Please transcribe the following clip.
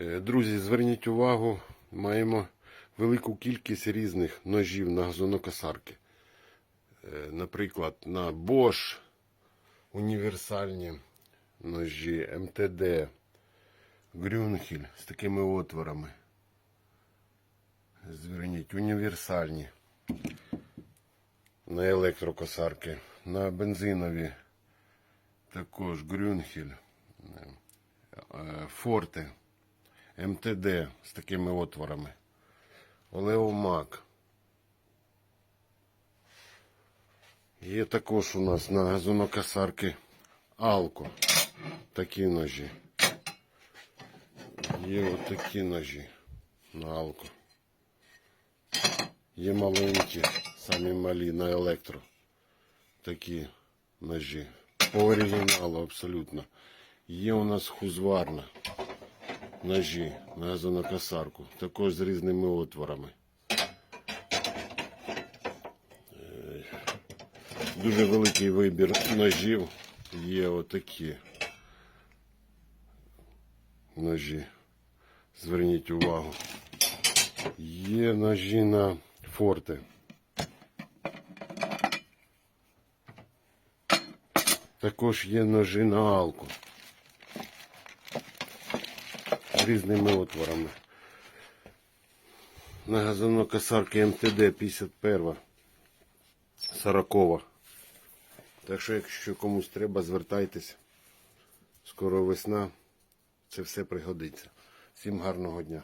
Е, Друзі, зверніть увагу, маємо велику кількість різних ножів на газонокосарки. Е, Наприклад, на Bosch універсальні ножі, МТД, Грюнхель з такими отворами. Зверніть, універсальні на електрокосарки, на бензинові також Грюнхель, е, Форте, МТД з такими отворами, Олеомак. Є також у нас на газонокосарки Алко. Такі ножі. Є отакі ножі на Алко. Є маленькі, самі малі на електро. Такі ножі. По оригіналу абсолютно. Є у нас хузварна ножі на газонокосарку. Також з різними отворами. Е, Дуже великий вибір ножів. Є отакі ножі. Зверніть увагу. Є ножі на форте. Також є ножі на алку. Різними отворами. На газонокосарки МТД 51, 40. Так що, якщо комусь треба, звертайтесь. Скоро весна. Це все пригодиться. Всім гарного дня.